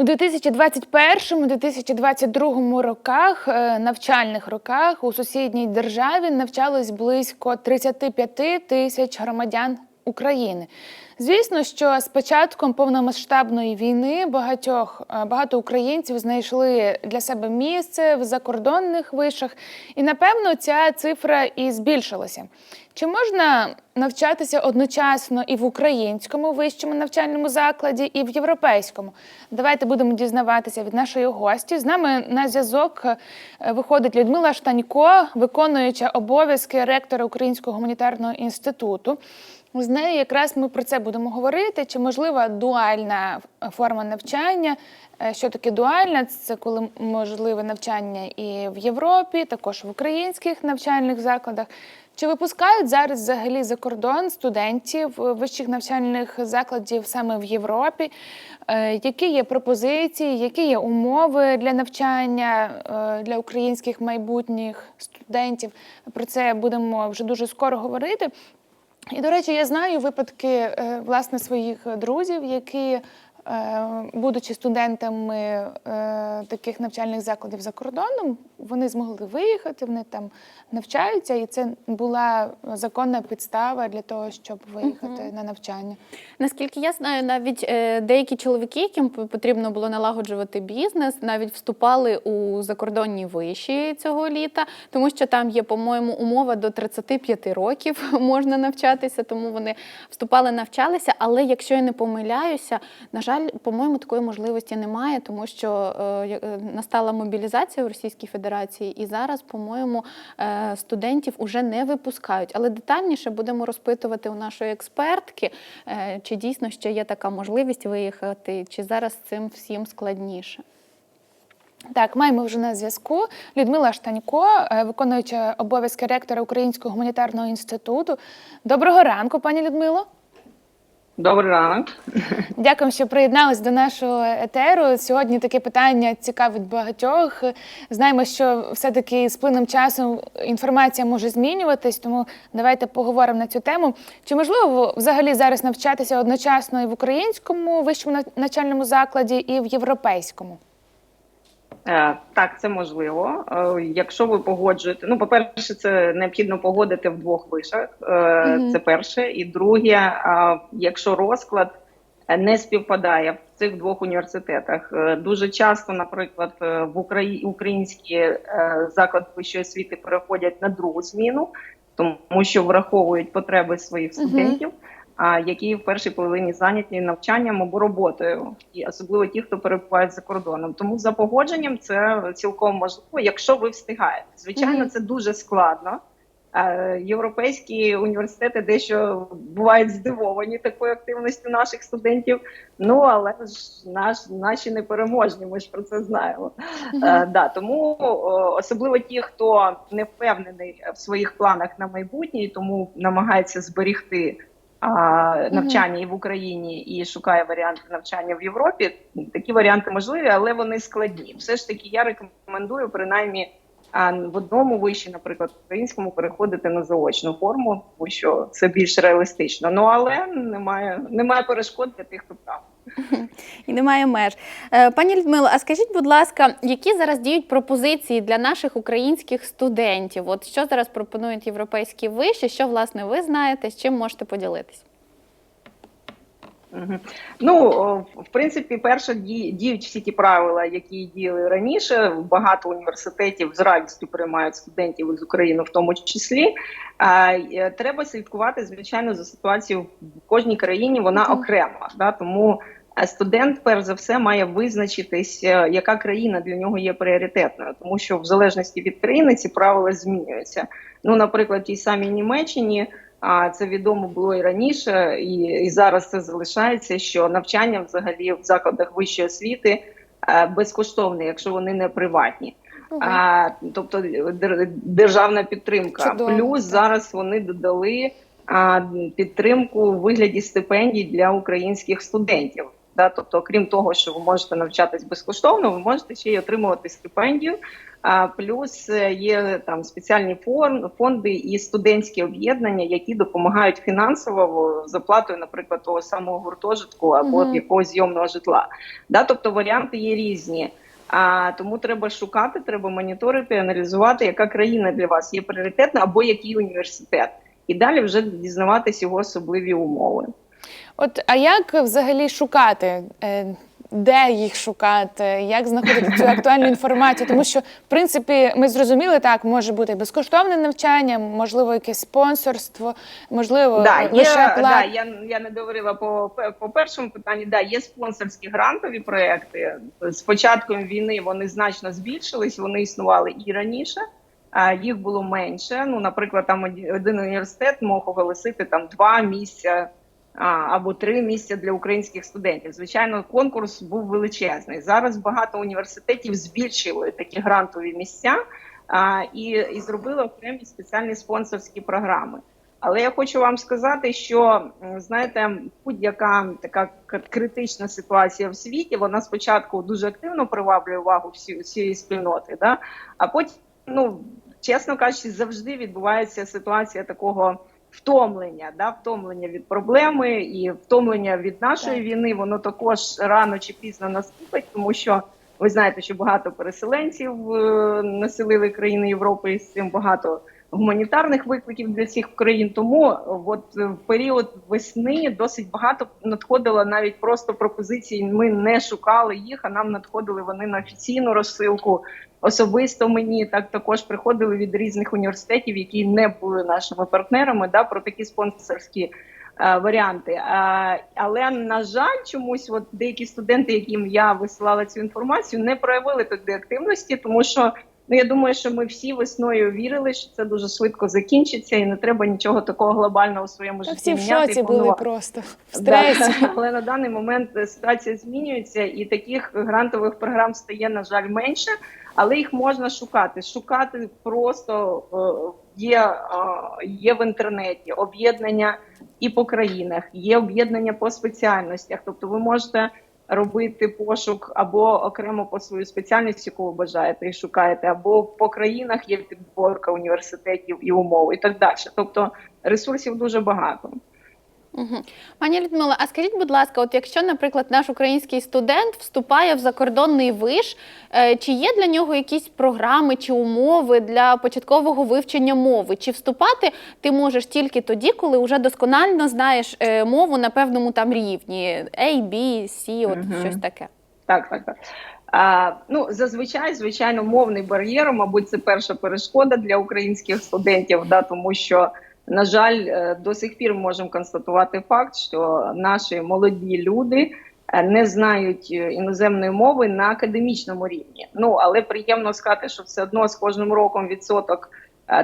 У 2021-2022 роках, е, навчальних роках, у сусідній державі навчалось близько 35 тисяч громадян України. Звісно, що з початком повномасштабної війни багатьох е, багато українців знайшли для себе місце в закордонних вишах, і напевно ця цифра і збільшилася. Чи можна навчатися одночасно і в українському вищому навчальному закладі, і в європейському? Давайте будемо дізнаватися від нашої гості. З нами на зв'язок е, виходить Людмила Штанько, виконуюча обов'язки ректора Українського гуманітарного інституту. З нею якраз ми про це будемо говорити. Чи можлива дуальна форма навчання? Е, Що таке дуальна? Це коли можливе навчання і в Європі, також в українських навчальних закладах. Чи випускають зараз взагалі за кордон студентів вищих навчальних закладів саме в Європі? Е, Які є пропозиції, які є умови для навчання е, для українських майбутніх студентів? Про це будемо вже дуже скоро говорити. І, до речі, я знаю випадки е, власне своїх друзів, які, будучи студентами е, таких навчальних закладів за кордоном, вони змогли виїхати, вони там навчаються, і це була законна підстава для того, щоб виїхати на навчання. Наскільки я знаю, навіть е, деякі чоловіки, яким потрібно було налагоджувати бізнес, навіть вступали у закордонні виші цього літа, тому що там є, по-моєму, умова до 35 років можна навчатися, тому вони вступали, навчалися. Але якщо я не помиляюся, на жаль, по-моєму, такої можливості немає, тому що е, е, настала мобілізація в Російській Федерації, і зараз, по-моєму, е, студентів уже не випускають. Але детальніше будемо розпитувати у нашої експертки, чи дійсно ще є така можливість виїхати, чи зараз цим всім складніше. Так, маємо вже на зв'язку Людмила Штанько, виконуюча обов'язки ректора Українського гуманітарного інституту. Доброго ранку, пані Людмило. Добрий ранок. Дякую, що приєдналися до нашого етеру. Сьогодні таке питання цікавить багатьох. Знаємо, що все-таки з плином часу інформація може змінюватись, тому давайте поговоримо на цю тему. Чи можливо взагалі зараз навчатися одночасно і в українському вищому нав- навчальному закладі, і в європейському? Е, Так, це можливо. Е, Якщо ви погоджуєте, ну, по-перше, це необхідно погодити в двох вишах. Е, Це перше. І друге, якщо розклад не співпадає в цих двох університетах, дуже часто, наприклад, в Украї... українські заклади вищої освіти переходять на другу зміну, тому що враховують потреби своїх студентів. Які в першій половині зайняті навчанням або роботою, і особливо ті, хто перебувають за кордоном. Тому за погодженням це цілком можливо, якщо ви встигаєте. Звичайно, це дуже складно. Е, Європейські університети дещо бувають здивовані такою активністю наших студентів. Ну але ж наш наші непереможні. Ми ж про це знаємо. Е, да, тому особливо ті, хто не впевнений в своїх планах на майбутнє, тому намагається зберігти навчання і в Україні і шукає варіанти навчання в Європі. Такі варіанти можливі, але вони складні. Все ж таки, я рекомендую принаймні. В одному виші, наприклад, українському переходити на заочну форму, тому що це більш реалістично. Ну але немає немає перешкод для тих, хто прав. І немає меж. Е, Пані Людмило, а скажіть, будь ласка, які зараз діють пропозиції для наших українських студентів? От що зараз пропонують європейські виші? Що власне ви знаєте? З чим можете поділитись? Ну, в принципі, перше діють всі ті правила, які діяли раніше. Багато університетів з радістю приймають студентів із України, в тому числі. А, е, треба слідкувати, звичайно, за ситуацією в кожній країні. Вона окрема. Да? Тому студент, перш за все, має визначитись, е, яка країна для нього є пріоритетною, тому що в залежності від країни ці правила змінюються. Ну, наприклад, в тій самій Німеччині. А це відомо було і раніше, і, і зараз це залишається. Що навчання взагалі в закладах вищої освіти е, безкоштовне, якщо вони не приватні. Мгм. А, тобто дер- державна підтримка. Чудово, Плюс зараз вони додали а, підтримку у вигляді стипендій для українських студентів. Да? Тобто, крім того, що ви можете навчатись безкоштовно, ви можете ще й отримувати стипендію А плюс е, є там спеціальні фон- фонди і студентські об'єднання, які допомагають фінансово з оплатою, наприклад, того самого гуртожитку або Мгм. якогось зйомного житла. Да, тобто варіанти є різні. А тому треба шукати, треба моніторити, аналізувати, яка країна для вас є пріоритетна або який університет, і далі вже дізнаватись його особливі умови. От а як взагалі шукати? е, Де їх шукати, як знаходити цю актуальну інформацію? Тому що, в принципі, ми зрозуміли, так може бути безкоштовне навчання, можливо, якесь спонсорство, можливо, Да, є, лише да, я, я не договорила по, по першому питанню. Да, є спонсорські грантові проекти. З початком війни вони значно збільшились, вони існували і раніше. А їх було менше. Ну, наприклад, там один університет мог оголосити там два місця або три місця для українських студентів. Звичайно, конкурс був величезний. Зараз багато університетів збільшили такі грантові місця а, і, і зробили окремі спеціальні спонсорські програми. Але я хочу вам сказати, що знаєте, будь-яка така критична ситуація в світі, вона спочатку дуже активно приваблює увагу всі, всієї спільноти, да? а потім, ну чесно кажучи, завжди відбувається ситуація такого втомлення, да? втомлення від проблеми і втомлення від нашої Так. війни, воно також рано чи пізно наступить, тому що. Ви знаєте, що багато переселенців е, населили країни Європи і з цим багато гуманітарних викликів для всіх країн. Тому е, от е, в період весни досить багато надходило навіть просто пропозицій. Ми не шукали їх, а нам надходили вони на офіційну розсилку. Особисто мені так також приходили від різних університетів, які не були нашими партнерами, да, про такі спонсорські е, варіанти. Але на жаль, чомусь от деякі студенти, яким я висилала цю інформацію, не проявили туди активності, тому що ну я думаю, що ми всі весною вірили, що це дуже швидко закінчиться, і не треба нічого такого глобального у своєму житті всі в шоці були просто в Да, але на даний момент е, ситуація змінюється, і таких грантових програм стає, на жаль, менше, але їх можна шукати. Шукати просто е, є, е, є в інтернеті об'єднання і по країнах, є об'єднання по спеціальностях. Тобто ви можете робити пошук або окремо по свою спеціальність, яку ви бажаєте і шукаєте, або по країнах є підборка університетів і умов, і так далі. Тобто ресурсів дуже багато. Угу. Пані Людмила, а скажіть, будь ласка, от якщо, наприклад, наш український студент вступає в закордонний виш, е, чи є для нього якісь програми чи умови для початкового вивчення мови? Чи вступати ти можеш тільки тоді, коли вже досконально знаєш е, мову на певному там рівні A, B, C, от Мгм. щось таке? Так, так, так. А, ну, зазвичай, звичайно, мовний бар'єр, мабуть, це перша перешкода для українських студентів, да, тому що, на жаль, е, до сих пір можемо констатувати факт, що наші молоді люди е, не знають е, іноземної мови на академічному рівні. Ну, але приємно сказати, що все одно з кожним роком відсоток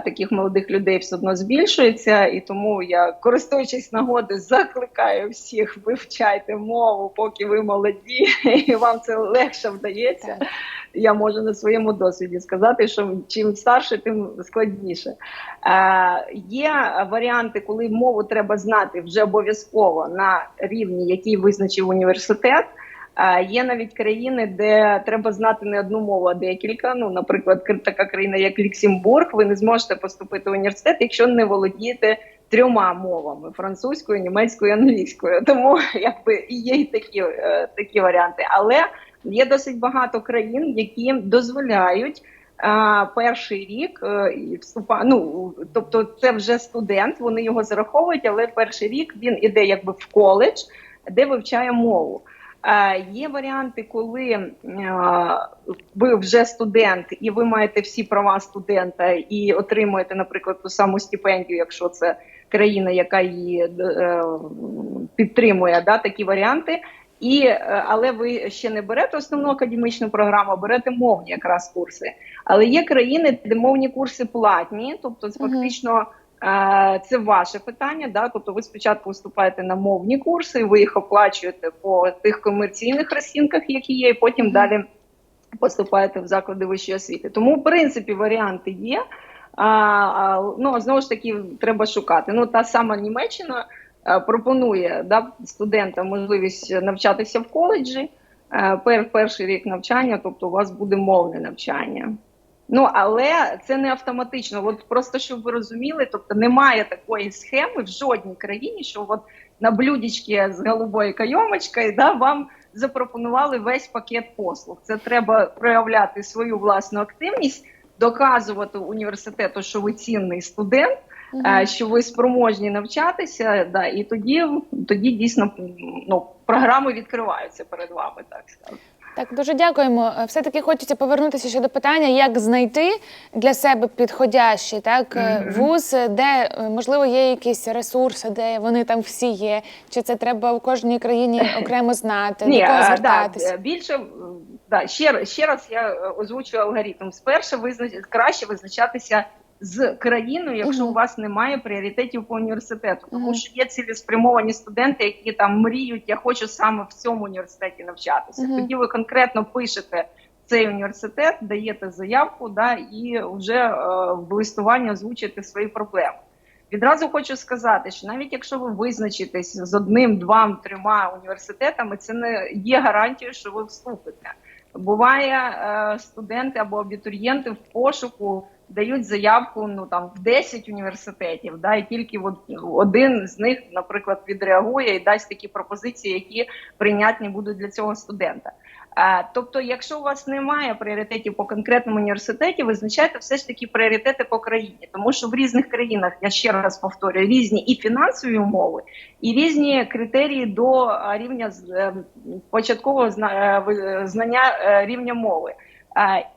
таких молодих людей все одно збільшується, і тому я, користуючись нагоди, закликаю всіх вивчайте мову, поки ви молоді, і вам це легше вдається. Я можу на своєму досвіді сказати, що чим старше, тим складніше. Е, є варіанти, коли мову треба знати вже обов'язково на рівні, який визначив університет. Е, Є навіть країни, де треба знати не одну мову, а декілька. Ну, наприклад, така країна, як Люксембург, ви не зможете поступити в університет, якщо не володієте трьома мовами: французькою, німецькою, англійською. Тому якби і є такі, е, такі варіанти. Але є досить багато країн, які дозволяють. Перший рік е, вступа... ну, тобто це вже студент, вони його зараховують, але перший рік він іде якби в коледж, де вивчає мову. Е, Є варіанти, коли ви вже студент, і ви маєте всі права студента і отримуєте, наприклад, ту саму стипендію, якщо це країна, яка її е, підтримує, да, такі варіанти. І, е, але ви ще не берете основну академічну програму, а берете мовні якраз курси. Але є країни, де мовні курси платні, тобто це фактично е, це ваше питання. Да? Тобто ви спочатку вступаєте на мовні курси, ви їх оплачуєте по тих комерційних розцінках, які є, і потім далі поступаєте в заклади вищої освіти. Тому, в принципі, варіанти є. А, ну, знову ж таки, треба шукати. Ну, та сама Німеччина пропонує да, студентам можливість навчатися в коледжі. е, Пер, перший рік навчання, тобто у вас буде мовне навчання. Ну але це не автоматично. От просто щоб ви розуміли, тобто немає такої схеми в жодній країні, що от на блюдечки з голубою кайомочкою да, вам запропонували весь пакет послуг. Це треба проявляти свою власну активність, доказувати університету, що ви цінний студент, е, що ви спроможні навчатися. Да, і тоді, тоді дійсно ну, програми відкриваються перед вами, так скажемо. Так, дуже дякуємо. Е, Все-таки хочеться повернутися ще до питання, як знайти для себе підходящий так е, Мгм. вуз, де можливо є якісь ресурси, де вони там всі є. Чи це треба в кожній країні окремо знати, Ні, до кого звертатися? да, більше да, ще, ще раз я озвучую алгоритм. Спершу визнач... краще визначатися з країною, якщо у вас немає пріоритетів по університету. Тому що є цілеспрямовані студенти, які там мріють, я хочу саме в цьому університеті навчатися. Тоді ви конкретно пишете цей університет, даєте заявку, да, і вже е, в листуванні озвучуєте свої проблеми. Відразу хочу сказати, що навіть якщо ви визначитесь з одним, двом, трьома університетами, це не є гарантією, що ви вступите. Буває, е, студенти або абітурієнти в пошуку дають заявку ну там в 10 університетів, да, і тільки от один з них, наприклад, відреагує і дасть такі пропозиції, які прийнятні будуть для цього студента. Тобто, якщо у вас немає пріоритетів по конкретному університеті, визначайте все ж таки пріоритети по країні, тому що в різних країнах я ще раз повторюю різні і фінансові умови, і різні критерії до рівня з- е, початкового е, знання е, рівня мови.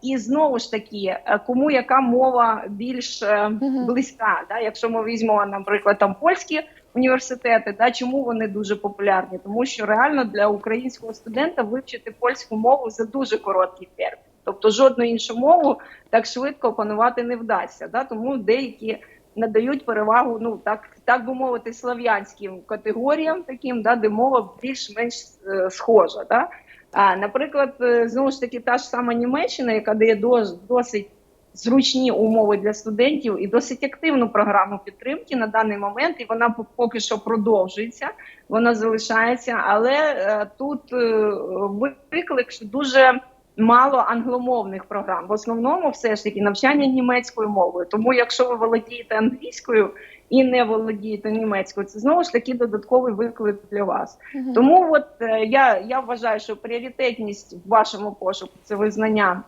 І знову ж таки, е, кому яка мова більш е, близька? Да? Якщо ми візьмемо, наприклад, там польські університети, да, чому вони дуже популярні? Тому що реально для українського студента вивчити польську мову за дуже короткий термін. Тобто жодну іншу мову так швидко опанувати не вдасться. Да? Тому деякі надають перевагу, ну так так би мовити, слав'янським категоріям, таким, да, де мова більш-менш е, схожа. Да? А, наприклад, е, знову ж таки, та ж сама Німеччина, яка дає досить зручні умови для студентів і досить активну програму підтримки на даний момент, і вона по- поки що продовжується, вона залишається. Але е, тут е, виклик, що дуже мало англомовних програм. В основному, все ж таки, навчання німецькою мовою. Тому, якщо ви володієте англійською і не володієте німецькою, це знову ж таки додатковий виклик для вас. Угу. Тому от е, я, я вважаю, що пріоритетність в вашому пошуку це визнання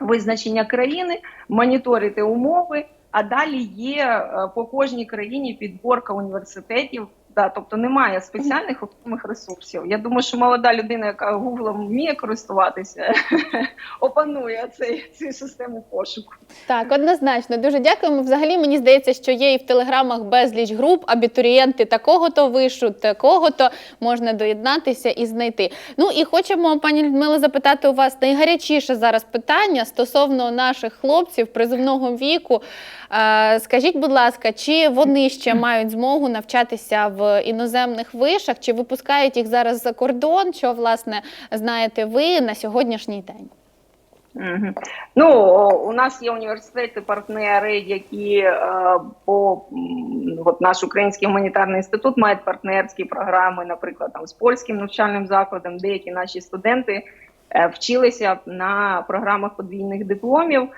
визначення країни, моніторити умови. А далі є е, по кожній країні підборка університетів. Да, тобто немає спеціальних окремих ресурсів. Я думаю, що молода людина, яка гуглом вміє користуватися, опанує цей, цю систему пошуку. Так, однозначно, дуже дякуємо. Взагалі мені здається, що є і в телеграмах безліч груп, абітурієнти такого-то вишу, такого-то можна доєднатися і знайти. Ну і хочемо, пані Людмила, запитати у вас найгарячіше зараз питання стосовно наших хлопців призовного віку. Е, Скажіть, будь ласка, чи вони ще мають змогу навчатися в іноземних вишах, чи випускають їх зараз за кордон? Що власне знаєте ви на сьогоднішній день? Мгм. Ну у нас є університети, партнери, які е, по от наш український гуманітарний інститут мають партнерські програми, наприклад, там з польським навчальним закладом. Деякі наші студенти е, вчилися на програмах подвійних дипломів.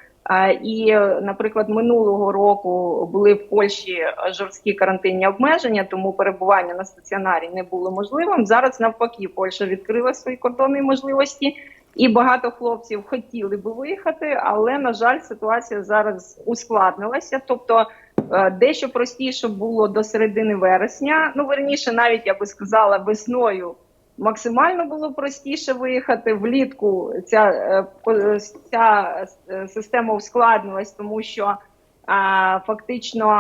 І, наприклад, минулого року були в Польщі жорсткі карантинні обмеження, тому перебування на стаціонарі не було можливим. Зараз навпаки, Польща відкрила свої кордонні можливості. І багато хлопців хотіли би виїхати, але на жаль, ситуація зараз ускладнилася. Тобто е, дещо простіше було до середини вересня. Ну верніше, навіть я би сказала, весною максимально було простіше виїхати. Влітку ця, е, ця е, система ускладнилась, тому що а, фактично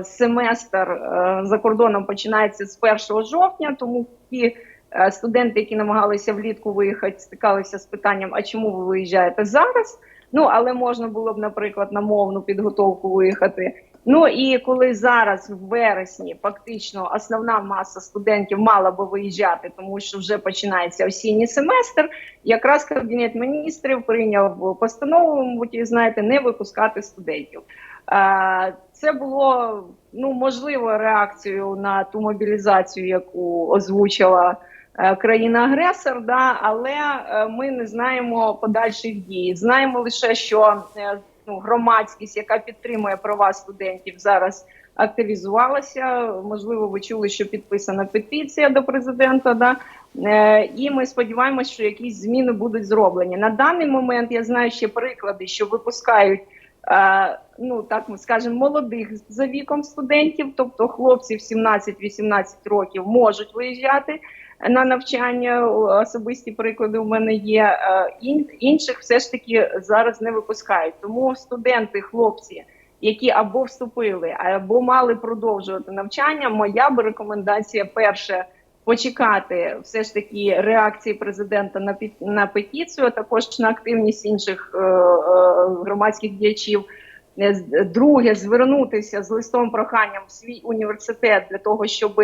е, семестр е, за кордоном починається з 1 жовтня, тому ті е, студенти, які намагалися влітку виїхати, стикалися з питанням: а чому ви виїжджаєте зараз? Ну але можна було б, наприклад, на мовну підготовку виїхати. Ну і коли зараз в вересні фактично основна маса студентів мала би виїжджати, тому що вже починається осінній семестр, якраз кабінет міністрів прийняв постанову, мабуть, знаєте, не випускати студентів. Е, Це було ну можливо реакцією на ту мобілізацію, яку озвучила е, країна-агресор, да, але е, ми не знаємо подальших дій. Знаємо лише, що ну, громадськість, яка підтримує права студентів, зараз активізувалася. Можливо, ви чули, що підписана петиція до президента. Да? Е, І ми сподіваємося, що якісь зміни будуть зроблені. На даний момент я знаю ще приклади, що випускають. е, Ну так ми скажемо, молодих за віком студентів, тобто хлопців 17-18 років можуть виїжджати на навчання. Особисті приклади у мене є. Е, ін- Інших все ж таки зараз не випускають. Тому студенти, хлопці, які або вступили, або мали продовжувати навчання. Моя би рекомендація перше почекати все ж таки реакції президента на на петицію, також на активність інших е, е, громадських діячів. Е, Друге, звернутися з листом проханням в свій університет для того, щоб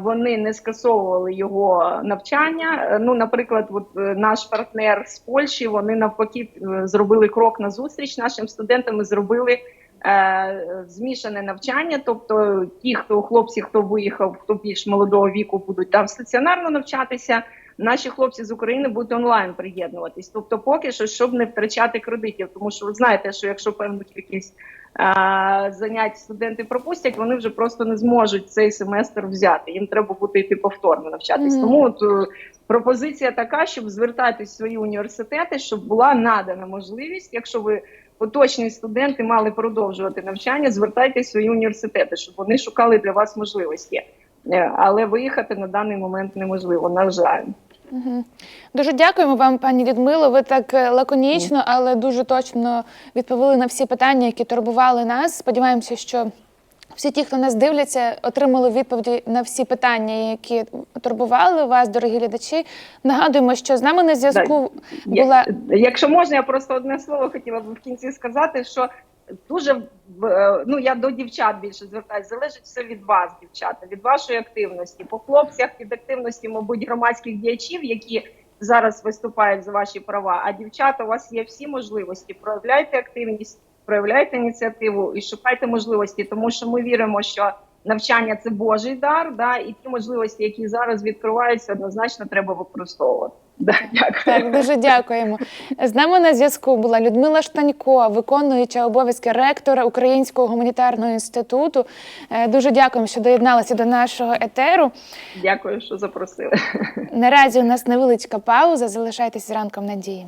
вони не скасовували його навчання. Е, Ну, наприклад, от е, наш партнер з Польщі вони навпаки е, зробили крок на зустріч нашим студентам. і Зробили е, змішане навчання. Тобто, ті, хто хлопці, хто виїхав, хто більш молодого віку, будуть там стаціонарно навчатися. Наші хлопці з України будуть онлайн приєднуватись. Тобто, поки що, щоб не втрачати кредитів, тому що ви знаєте, що якщо певну кількість занять студенти пропустять, вони вже просто не зможуть цей семестр взяти. Їм треба буде йти повторно навчатись. Мгм. Тому от, е, пропозиція така, щоб звертатись в свої університети, щоб була надана можливість, якщо ви поточні студенти мали продовжувати навчання, звертайтесь в свої університети, щоб вони шукали для вас можливості. Е, Але виїхати на даний момент неможливо, на жаль. Дуже дякуємо вам, пані Людмило. Ви так е, лаконічно, але дуже точно відповіли на всі питання, які турбували нас. Сподіваємося, що всі ті, хто нас дивляться, отримали відповіді на всі питання, які турбували вас, дорогі глядачі. Нагадуємо, що з нами на зв'язку була Якщо можна, я просто одне слово хотіла б в кінці сказати, що дуже е, ну я до дівчат більше звертаюся, залежить все від вас, дівчата, від вашої активності. По хлопцях від активності, мабуть, громадських діячів, які зараз виступають за ваші права. А дівчата, у вас є всі можливості. Проявляйте активність, проявляйте ініціативу і шукайте можливості, тому що ми віримо, що навчання це Божий дар, да, і ті можливості, які зараз відкриваються, однозначно треба використовувати. Да, дякую. Так, дуже дякуємо. З нами на зв'язку була Людмила Штанько, виконуюча обов'язки ректора Українського гуманітарного інституту. Е, Дуже дякуємо, що доєдналися до нашого етеру. Дякую, що запросили. Наразі у нас невеличка пауза. Залишайтеся з ранком надії.